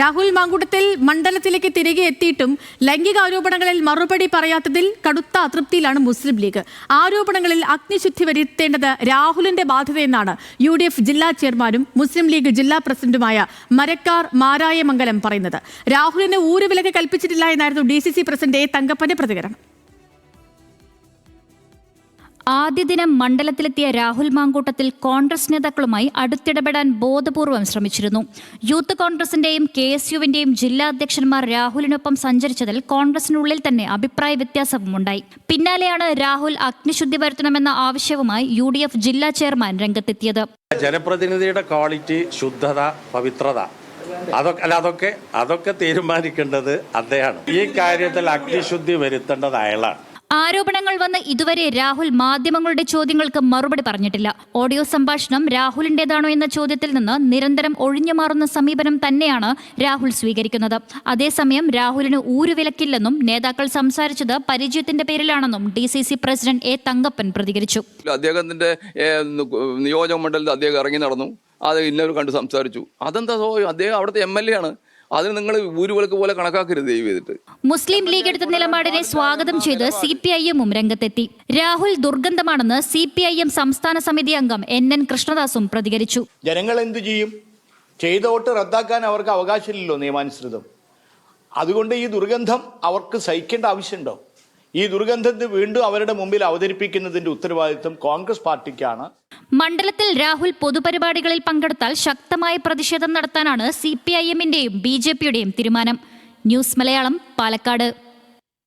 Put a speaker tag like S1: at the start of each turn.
S1: രാഹുൽ മാങ്കൂട്ടത്തിൽ മണ്ഡലത്തിലേക്ക് തിരികെ എത്തിയിട്ടും ലൈംഗിക ആരോപണങ്ങളിൽ മറുപടി പറയാത്തതിൽ കടുത്ത അതൃപ്തിയിലാണ് മുസ്ലിം ലീഗ്. ആരോപണങ്ങളിൽ അഗ്നിശുദ്ധി വരുത്തേണ്ടത് രാഹുലിന്റെ ബാധ്യതയെന്നാണ് യു ഡി എഫ് ജില്ലാ ചെയർമാനും മുസ്ലിം ലീഗ് ജില്ലാ പ്രസിഡന്റുമായ മരക്കാർ മാരായമംഗലം പറയുന്നത്. രാഹുലിന് ഊരുവിലക്ക് കൽപ്പിച്ചിട്ടില്ല എന്നായിരുന്നു D C C president A തങ്കപ്പന്റെ പ്രതികരണം.
S2: ആദ്യ ദിനം മണ്ഡലത്തിലെത്തിയ രാഹുൽ മാങ്കൂട്ടത്തിൽ കോൺഗ്രസ് നേതാക്കളുമായി അടുത്തിടപെടാൻ ബോധപൂർവം ശ്രമിച്ചിരുന്നു. യൂത്ത് കോൺഗ്രസിന്റെയും കെ എസ് യുവിന്റെയും ജില്ലാ അധ്യക്ഷന്മാർ രാഹുലിനൊപ്പം സഞ്ചരിച്ചതിൽ കോൺഗ്രസിനുള്ളിൽ തന്നെ അഭിപ്രായ വ്യത്യാസവും ഉണ്ടായി പിന്നാലെയാണ് രാഹുൽ അഗ്നിശുദ്ധി വരുത്തണമെന്ന ആവശ്യവുമായി യു ഡി എഫ് ജില്ലാ ചെയർമാൻ രംഗത്തെത്തിയത്.
S3: ജനപ്രതിനിധിയുടെ ക്വാളിറ്റി ശുദ്ധത പവിത്രത അതൊക്കെ അല്ല അതൊക്കെ അതൊക്കെ തീരുമാനിക്കേണ്ടത് അദ്ദേഹമാണ്. ഈ കാര്യത്തിൽ അഗ്നിശുദ്ധി വരുത്തേണ്ടത് അയാളാണ്.
S2: ആരോപണങ്ങൾ വന്ന് ഇതുവരെ രാഹുൽ മാധ്യമങ്ങളുടെ ചോദ്യങ്ങൾക്ക് മറുപടി പറഞ്ഞിട്ടില്ല. ഓഡിയോ സംഭാഷണം രാഹുലിന്റേതാണോ എന്ന ചോദ്യത്തിൽ നിന്ന് നിരന്തരം ഒഴിഞ്ഞു മാറുന്ന സമീപനം തന്നെയാണ് രാഹുൽ സ്വീകരിക്കുന്നത്. അതേസമയം രാഹുലിന് ഊരുവിലക്കില്ലെന്നും നേതാക്കൾ സംസാരിച്ചത് പരിചയത്തിന്റെ പേരിലാണെന്നും D C C president A Thankappan പ്രതികരിച്ചു.
S4: അദ്ദേഹത്തിന്റെ നിയോജക മണ്ഡലത്തിൽ അദ്ദേഹം ഇറങ്ങി നടന്നു. അത് ഇന്നവർ കണ്ട് സംസാരിച്ചു. അതെന്താ അദ്ദേഹം അവിടുത്തെ എം എൽ എ ആണ്. അതിന് നിങ്ങൾ ഊരുവിളക്ക് പോലെ കണക്കാക്കരുത് ദയവ് ചെയ്തിട്ട്.
S2: മുസ്ലിം ലീഗ് എടുത്ത നിലപാടിനെ സ്വാഗതം ചെയ്ത് സി പി ഐ എമ്മും രംഗത്തെത്തി. രാഹുൽ ദുർഗന്ധമാണെന്ന് സി പി ഐ എം സംസ്ഥാന സമിതി അംഗം എൻ എൻ കൃഷ്ണദാസും പ്രതികരിച്ചു.
S5: ജനങ്ങൾ എന്തു ചെയ്യും? ചെയ്ത വോട്ട് റദ്ദാക്കാൻ അവർക്ക് അവകാശമില്ലല്ലോ നിയമാനുസൃതം. അതുകൊണ്ട് ഈ ദുർഗന്ധം അവർക്ക് സഹിക്കേണ്ട ആവശ്യമുണ്ടോ? ഈ ദുർഗന്ധത്തെ വീണ്ടും അവരുടെ മുമ്പിൽ അവതരിപ്പിക്കുന്നതിന്റെ ഉത്തരവാദിത്വം കോൺഗ്രസ് പാർട്ടിക്കാണ്.
S2: മണ്ഡലത്തിൽ രാഹുൽ പൊതുപരിപാടികളിൽ പങ്കെടുത്താൽ ശക്തമായ പ്രതിഷേധം നടത്താനാണ് സി പി ഐ എമ്മിന്റെയും ബി ജെ പിയുടെയും തീരുമാനം. ന്യൂസ് മലയാളം പാലക്കാട്.